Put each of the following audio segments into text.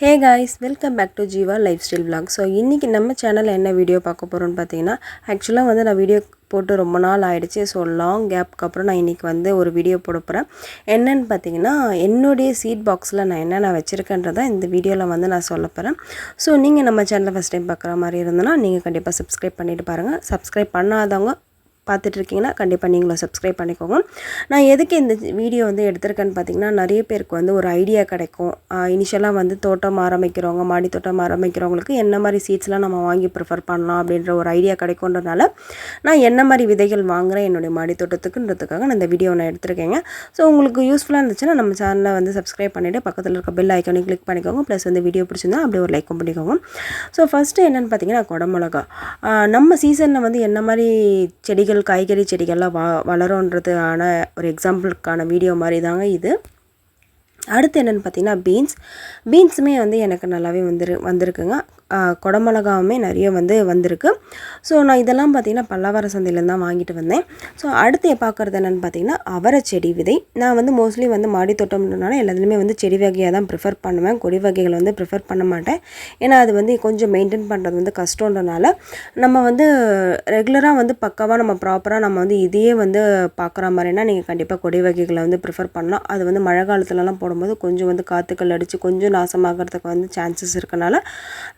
Hey guys welcome back to Jeeva life style vlog so இன்றைக்கி நம்ம சேனலில் என்ன வீடியோ பார்க்க போகிறோம்னு பார்த்தீங்கன்னா ஆக்சுவலாக வந்து நான் வீடியோ போட்டு ரொம்ப நாள் ஆகிடுச்சு ஸோ லாங் கேப்புக்கு அப்புறம் நான் இன்றைக்கி வந்து ஒரு வீடியோ போட போகிறேன் என்னென்னு பார்த்தீங்கன்னா என்னுடைய சீட் பாக்ஸில் நான் என்னென்ன வச்சுருக்கேன்றதை இந்த வீடியோவில் வந்து நான் சொல்ல போகிறேன் ஸோ நீங்கள் நம்ம சேனலில் ஃபஸ்ட் டைம் பார்க்குற மாதிரி இருந்ததுன்னா நீங்கள் கண்டிப்பாக சப்ஸ்கிரைப் பண்ணிட்டு பாருங்கள் சப்ஸ்கிரைப் பண்ணாதவங்க பார்த்துட்ருக்கீங்கன்னா கண்டிப்பாக நீங்களும் சப்ஸ்கிரைப் பண்ணிக்கோங்க. நான் எதுக்கு இந்த வீடியோ வந்து எடுத்திருக்கேன்னு பார்த்தீங்கன்னா நிறைய பேருக்கு வந்து ஒரு ஐடியா கிடைக்கும். இனிஷியலாக வந்து தோட்டம் ஆரம்பிக்கிறவங்க மாடி தோட்டம் ஆரம்பிக்கிறவங்களுக்கு என்ன மாதிரி சீட்ஸ்லாம் நம்ம வாங்கி ப்ரிஃபர் பண்ணலாம் அப்படின்ற ஒரு ஐடியா கிடைக்குன்றனால நான் என்ன மாதிரி விதைகள் வாங்குறேன் என்னுடைய மாடி தோட்டத்துக்குன்றதுக்காக நான் இந்த வீடியோ நான் எடுத்திருக்கேங்க. ஸோ உங்களுக்கு யூஸ்ஃபுல்லாக இருந்துச்சுன்னா நம்ம சேனலை வந்து சப்ஸ்கிரைப் பண்ணிவிட்டு பக்கத்தில் இருக்க பெல் ஐக்கானே கிளிக் பண்ணிக்கோங்க. ப்ளஸ் வந்து வீடியோ பிடிச்சிருந்தா அப்படியே ஒரு லைக்கும் பண்ணிக்கோங்க. ஸோ ஃபஸ்ட்டு என்னென்னு பார்த்தீங்கன்னா குடமிளகா நம்ம சீசனில் வந்து என்ன மாதிரி செடிகள் காய்கறி செடிகள்லாம் வ வளருன்றதுக்கான ஒரு எக்ஸாம்பிளுக்கான வீடியோ மாதிரி தாங்க இது. அடுத்து என்னென்னு பார்த்தீங்கன்னா பீன்ஸ் பீன்ஸுமே வந்து எனக்கு நல்லாவே வந்துரு வந்திருக்குங்க. குடமிளகாவுமே நிறைய வந்து வந்திருக்கு. ஸோ நான் இதெல்லாம் பார்த்திங்கன்னா பல்லாவர சந்தையிலேருந்து தான் வாங்கிட்டு வந்தேன். ஸோ அடுத்து பார்க்குறது என்னென்னு பார்த்தீங்கன்னா அவரை செடி விதை. நான் வந்து மோஸ்ட்லி வந்து மாடி தோட்டம்ன்றனால எல்லாத்துலேயுமே வந்து செடி வகையாக தான் ப்ரிஃபர் பண்ணுவேன். கொடி வகைகள் வந்து ப்ரிஃபர் பண்ண மாட்டேன். ஏன்னா அது வந்து கொஞ்சம் மெயின்டைன் பண்ணுறது வந்து கஷ்டன்றனால நம்ம வந்து ரெகுலராக வந்து பக்காவாக நம்ம ப்ராப்பராக நம்ம வந்து இதையே வந்து பார்க்குற மாதிரினா நீங்கள் கண்டிப்பாக கொடி வகைகளை வந்து ப்ரிஃபர் பண்ணலாம். அது வந்து மழை காலத்துலலாம் போடும்போது கொஞ்சம் வந்து காற்றுக்கள் அடித்து கொஞ்சம் நாசமாகறதுக்கு வந்து சான்சஸ் இருக்கனால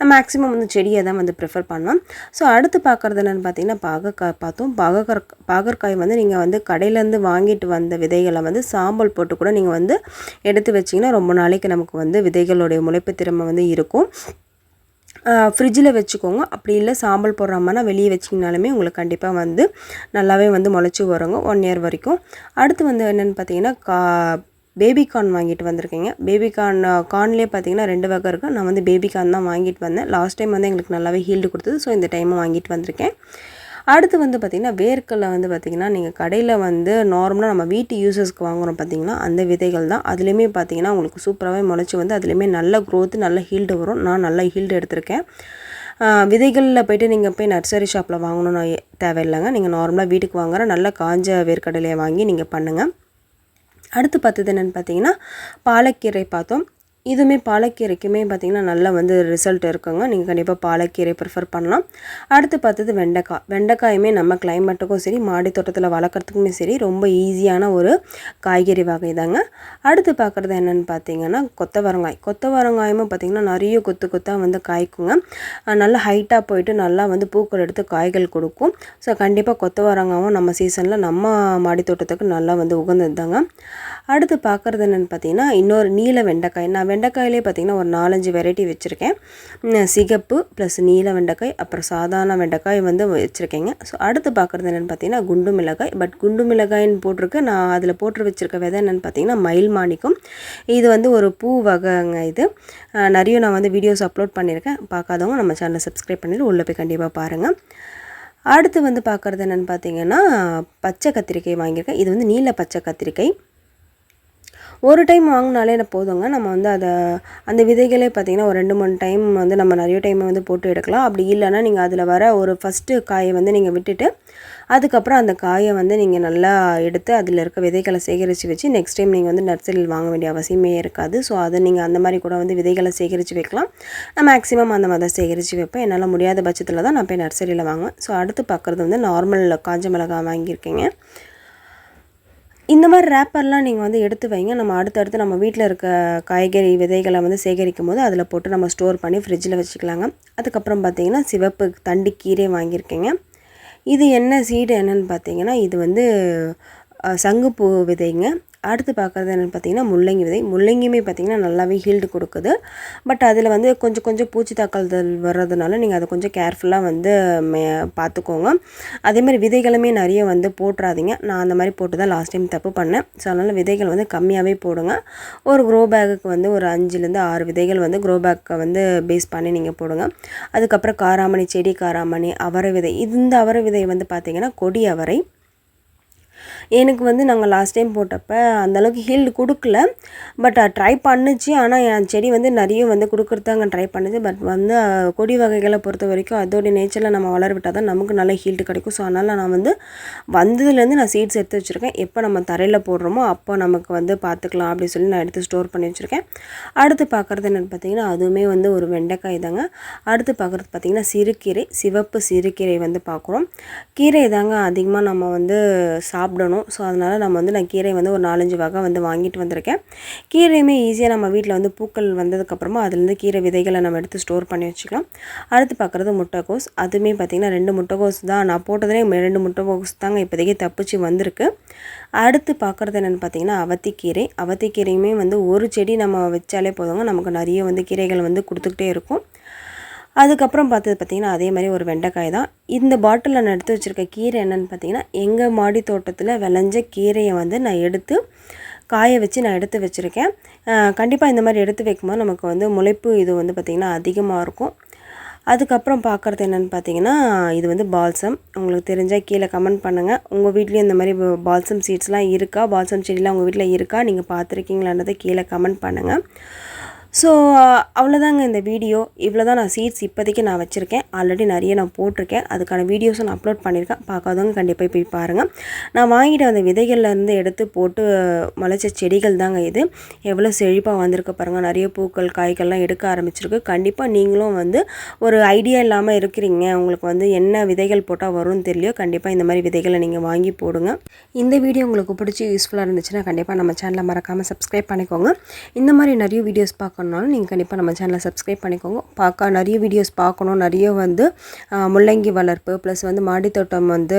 நம்ம மேக்ஸிமம் வந்து செடியை தான் வந்து ப்ரிஃபர் பண்ணலாம். ஸோ அடுத்து பார்க்குறது என்னென்னு பார்த்தீங்கன்னா பாகற்காய் பார்த்தோம். பாகற்காய் பாகற்காய் வந்து நீங்கள் வந்து கடையிலேருந்து வாங்கிட்டு வந்த விதைகளை வந்து சாம்பல் போட்டு கூட நீங்கள் வந்து எடுத்து வச்சிங்கன்னா ரொம்ப நாளைக்கு நமக்கு வந்து விதைகளுடைய முளைப்பு திறமை வந்து இருக்கும். ஃப்ரிட்ஜில் வச்சுக்கோங்க. அப்படி இல்லை சாம்பல் போடுறாமனா வெளியே வச்சிங்கனாலுமே உங்களுக்கு கண்டிப்பாக வந்து நல்லாவே வந்து முளைச்சி வருங்க ஒன் இயர் வரைக்கும். அடுத்து வந்து என்னென்னு பார்த்தீங்கன்னா கா பேபிகார்ன் வாங்கிட்டு வந்திருக்கீங்க. பேபிகார்ன் கார்ன்லேயே பார்த்தீங்கன்னா ரெண்டு வகை இருக்குது நான் வந்து பேபிகார்ன் தான் வாங்கிட்டு வந்தேன். லாஸ்ட் டைம் வந்து எங்களுக்கு நல்லாவே ஹீல்டு கொடுத்தது. ஸோ இந்த டைமும் வாங்கிட்டு வந்திருக்கேன். அடுத்து வந்து பார்த்திங்கன்னா வேர்க்கடலை வந்து பார்த்திங்கன்னா நீங்கள் கடையில் வந்து நார்மலாக நம்ம வீட்டு யூசஸ்க்கு வாங்குகிறோம் பார்த்திங்கன்னா அந்த விதைகள் தான். அதுலேயுமே பார்த்திங்கன்னா உங்களுக்கு சூப்பராகவே முளைச்சி வந்து அதுலேயுமே நல்ல க்ரோத்து நல்ல ஹீல்டு வரும். நான் நல்ல ஹீல்டு எடுத்திருக்கேன். விதைகளில் போய்ட்டு நீங்கள் போய் நர்சரி ஷாப்பில் வாங்கணும்னு தேவையில்லைங்க. நீங்கள் நார்மலாக வீட்டுக்கு வாங்குற நல்ல காஞ்ச வேர்க்கடலையை வாங்கி நீங்கள் பண்ணுங்கள் அடுத்து பார்த்தது என்னென்னு பார்த்தீங்கன்னா பாலக்கீரை பார்த்தோம். இதுவுமே பாலக்கீரைக்குமே பார்த்திங்கன்னா நல்லா வந்து ரிசல்ட் இருக்குங்க. நீங்கள் கண்டிப்பாக பாலக்கீரை ப்ரிஃபர் பண்ணலாம். அடுத்து பார்த்தது வெண்டைக்காய். வெண்டைக்காயுமே நம்ம கிளைமேட்டுக்கும் சரி மாடி தோட்டத்தில் வளர்க்குறதுக்குமே சரி ரொம்ப ஈஸியான ஒரு காய்கறி வகை தாங்க. அடுத்து பார்க்குறது என்னென்னு பார்த்தீங்கன்னா கொத்தவரங்காய். கொத்தவரங்காயுமே பார்த்திங்கன்னா நிறைய கொத்து கொத்தாக வந்து காய்க்குங்க. நல்லா ஹைட்டாக போயிட்டு நல்லா வந்து பூக்கள் எடுத்து காய்கள் கொடுக்கும். ஸோ கண்டிப்பாக கொத்தவரங்காவும் நம்ம சீசனில் நம்ம மாடி தோட்டத்துக்கு நல்லா வந்து உகந்தது தாங்க அடுத்து பார்க்குறது என்னென்னு பார்த்தீங்கன்னா இன்னொரு நீல வெண்டைக்காய். நான் வெண்டைக்காயிலே பார்த்தீங்கன்னா ஒரு நாலஞ்சு வெரைட்டி வச்சுருக்கேன். சிகப்பு ப்ளஸ் நீல வெண்டைக்காய் அப்புறம் சாதாரண வெண்டைக்காய் வந்து வச்சுருக்கேங்க. ஸோ அடுத்து பார்க்குறது என்னென்னு பார்த்தீங்கன்னா குண்டு மிளகாய். பட் குண்டு மிளகாய்ன்னு போட்டிருக்கு. நான் அதில் போட்டு வச்சுருக்க விதை என்னென்னு பார்த்தீங்கன்னா மயில் மாணிக்கம். இது வந்து ஒரு பூ வகைங்க இது. நிறைய நான் வந்து வீடியோஸ் அப்லோட் பண்ணியிருக்கேன். பார்க்காதவங்க நம்ம சேனலை சப்ஸ்கிரைப் பண்ணிட்டு உள்ளே போய் கண்டிப்பாக பாருங்கள் அடுத்து வந்து பார்க்குறது என்னென்னு பார்த்தீங்கன்னா பச்சை கத்திரிக்காய் வாங்கியிருக்கேன். இது வந்து நீல பச்சை கத்திரிக்காய். ஒரு டைம் வாங்கினாலே எனக்கு போதுங்க? நம்ம வந்து அதை அந்த விதைகளே பார்த்திங்கன்னா ஒரு ரெண்டு மூணு டைம் வந்து நம்ம நிறைய டைம் வந்து போட்டு எடுக்கலாம். அப்படி இல்லைன்னா நீங்கள் அதில் வர ஒரு ஃபஸ்ட்டு காயை வந்து நீங்கள் விட்டுட்டு அதுக்கப்புறம் அந்த காயை வந்து நீங்கள் நல்லா எடுத்து அதில் இருக்க விதைகளை சேகரித்து வச்சு நெக்ஸ்ட் டைம் நீங்கள் வந்து நர்சரியில் வாங்க வேண்டிய அவசியமே இருக்காது. ஸோ அதை நீங்கள் அந்த மாதிரி கூட வந்து விதைகளை சேகரித்து வைக்கலாம். நான் மேக்ஸிமம் அந்த மாதிரி சேகரித்து வைப்பேன். என்னால் முடியாத பட்சத்தில் தான் நான் போய் நர்சரியில் வாங்குவேன். ஸோ அடுத்து பார்க்குறது வந்து நார்மல் காஞ்ச மிளகாய் வாங்கியிருக்கேங்க. இந்த மாதிரி ரேப்பர்லாம் நீங்கள் வந்து எடுத்து வைங்க. நம்ம அடுத்தடுத்து நம்ம வீட்டில் இருக்க காய்கறி விதைகளை வந்து சேகரிக்கும் போது அதில் போட்டு நம்ம ஸ்டோர் பண்ணி ஃப்ரிட்ஜில் வச்சுக்கலாங்க. அதுக்கப்புறம் பார்த்தீங்கன்னா சிவப்பு தண்டு கீரை வாங்கியிருக்கேங்க. இது என்ன சீடு என்னன்னு பார்த்தீங்கன்னா இது வந்து சங்குப்பூ விதைங்க. அடுத்து பார்க்குறது என்னென்னு பார்த்தீங்கன்னா முள்ளங்கி விதை. முள்ளங்கியுமே பார்த்திங்கன்னா நல்லாவே ஹீல்டு கொடுக்குது. பட் அதில் வந்து கொஞ்சம் கொஞ்சம் பூச்சி தாக்கல்தல் வர்றதுனால நீங்கள் அதை கொஞ்சம் கேர்ஃபுல்லாக வந்து மே பார்த்துக்கோங்க. அதே மாதிரி விதைகளுமே நிறைய வந்து போட்டுறாதீங்க. நான் அந்த மாதிரி போட்டு தான் லாஸ்ட் டைம் தப்பு பண்ணேன். ஸோ அதனால் விதைகள் வந்து கம்மியாகவே போடுங்க. ஒரு க்ரோ பேக்குக்கு வந்து ஒரு அஞ்சுலேருந்து ஆறு விதைகள் வந்து க்ரோ பேக்கை வந்து பேஸ் பண்ணி நீங்கள் போடுங்க. அதுக்கப்புறம் காராமணி செடி காராமணி அவரை விதை. இந்த அவரை விதை வந்து பார்த்திங்கன்னா கொடி அவரை. எனக்கு வந்து நாங்கள் லாஸ்ட் டைம் போட்டப்ப அந்தளவுக்கு ஹீல்டு கொடுக்கல. பட் ட்ரை பண்ணுச்சு. ஆனால் என் செடி வந்து நிறைய வந்து கொடுக்குறதாங்க ட்ரை பண்ணுச்சு. பட் வந்து கொடி வகைகளை பொறுத்த வரைக்கும் அதோடைய நேச்சரில் நம்ம வளர விட்டால் தான் நமக்கு நல்ல ஹீல்டு கிடைக்கும். ஸோ அதனால் நான் வந்து வந்ததுலேருந்து நான் சீட்ஸ் எடுத்து வச்சுருக்கேன். எப்போ நம்ம தரையில் போடுறோமோ அப்போ நமக்கு வந்து பார்த்துக்கலாம் அப்படின்னு சொல்லி நான் எடுத்து ஸ்டோர் பண்ணி வச்சுருக்கேன். அடுத்து பார்க்குறது என்னென்னு பார்த்தீங்கன்னா அதுவுமே வந்து ஒரு வெண்டைக்காய் தாங்க. அடுத்து பார்க்குறது பார்த்தீங்கன்னா சிறுகீரை சிவப்பு சிறுகீரை வந்து பார்க்குறோம். கீரை தாங்க அதிகமாக நம்ம வந்து சாப்பிடணும். ஸோ அதனால் நம்ம வந்து நான் கீரை வந்து ஒரு நாலஞ்சு வகை வந்து வாங்கிட்டு வந்திருக்கேன். கீரையுமே ஈஸியாக நம்ம வீட்டில் வந்து பூக்கள் வந்ததுக்கப்புறமா அதுலேருந்து கீரை விதைகளை நம்ம எடுத்து ஸ்டோர் பண்ணி வச்சுக்கலாம். அடுத்து பார்க்குறது முட்டைக்கோஸ் அதுவுமே பார்த்திங்கன்னா ரெண்டு முட்டைக்கோஸ் தான். நான் போட்டதுலேயே ரெண்டு முட்டைக்கோஸ் தாங்க இப்போதைக்கு தப்பிச்சு வந்திருக்கு. அடுத்து பார்க்குறது என்னென்னு பார்த்தீங்கன்னா அவத்திக்கீரை. அவத்திக்கீரையுமே வந்து ஒரு செடி நம்ம வச்சாலே போதுங்க. நமக்கு நிறைய வந்து கீரைகள் வந்து கொடுத்துக்கிட்டே இருக்கும். அதுக்கப்புறம் பார்த்தது பார்த்திங்கன்னா அதே மாதிரி ஒரு வெண்டைக்காய் தான். இந்த பாட்டிலில் நான் எடுத்து வச்சுருக்க கீரை என்னென்னு பார்த்தீங்கன்னா எங்கள் மாடி தோட்டத்தில் விளைஞ்ச கீரையை வந்து நான் எடுத்து காய வச்சு நான் எடுத்து வச்சுருக்கேன். கண்டிப்பாக இந்த மாதிரி எடுத்து வைக்கும்போது நமக்கு வந்து முளைப்பு இது வந்து பார்த்திங்கன்னா அதிகமாக இருக்கும். அதுக்கப்புறம் பார்க்குறது என்னென்னு பார்த்தீங்கன்னா இது வந்து பால்சம். உங்களுக்கு தெரிஞ்சால் கீழே கமெண்ட் பண்ணுங்கள் உங்கள் வீட்லேயும் இந்த மாதிரி பால்சம் சீட்ஸ்லாம் இருக்கா? பால்சம் செடிலாம் உங்கள் வீட்டில் இருக்கா? நீங்கள் பார்த்துருக்கீங்களான்றதை கீழே கமெண்ட் பண்ணுங்கள் ஸோ அவ்வளோதாங்க இந்த வீடியோ. இவ்வளோ தான் நான் சீட்ஸ் இப்போதைக்கு நான் வச்சுருக்கேன். ஆல்ரெடி நிறைய நான் போட்டிருக்கேன். அதுக்கான வீடியோஸும் நான் அப்லோட் பண்ணியிருக்கேன். பார்க்காதவங்க கண்டிப்பாக போய் பாருங்கள் நான் வாங்கிட்டு வந்த விதைகள்லேருந்து எடுத்து போட்டு முளைச்ச செடிகள் தாங்க இது. எவ்வளோ செழிப்பாக வந்திருக்க பாருங்கள் நிறைய பூக்கள் காய்கள்லாம் எடுக்க ஆரம்பிச்சிருக்கு. கண்டிப்பாக நீங்களும் வந்து ஒரு ஐடியா இல்லாமல் இருக்கிறீங்க. உங்களுக்கு வந்து என்ன விதைகள் போட்டால் வரும்னு தெரியலையோ கண்டிப்பாக இந்த மாதிரி விதைகளை நீங்கள் வாங்கி போடுங்க. இந்த வீடியோ உங்களுக்கு பிடிச்சி யூஸ்ஃபுல்லாக இருந்துச்சுன்னா கண்டிப்பாக நம்ம சேனலை மறக்காமல் சப்ஸ்கிரைப் பண்ணிக்கோங்க. இந்த மாதிரி நிறைய வீடியோஸ் பார்க்கணுனாலும் நீங்கள் கண்டிப்பாக நம்ம சேனலை சப்ஸ்கிரைப் பண்ணிக்கோங்க. பார்க்க நிறைய வீடியோஸ் பார்க்கணும். நிறைய வந்து முள்ளங்கி வளர்ப்பு ப்ளஸ் வந்து மாடித்தோட்டம் வந்து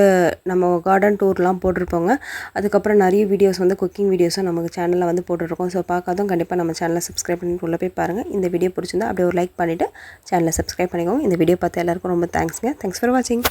நம்ம கார்டன் டூர்லாம் போட்டிருப்போங்க. அதுக்கப்புறம் நிறைய வீடியோஸ் வந்து குக்கிங் வீடியோஸும் நமக்கு சேனலில் வந்து போட்டுருக்கோம். ஸோ பார்க்காதும் கண்டிப்பாக நம்ம சேனலை சப்ஸ்கிரைப் பண்ணிட்டு உள்ளே போய் பாருங்கள் இந்த வீடியோ பிடிச்சிருந்தா அப்படியே ஒரு லைக் பண்ணிவிட்டு சேனலை சப்ஸ்கிரைப் பண்ணிக்கோங்க. இந்த வீடியோ பார்த்து எல்லாருக்கும் ரொம்ப தேங்க்ஸுங்க தேங்க்ஸ் ஃபார் வாட்சிங்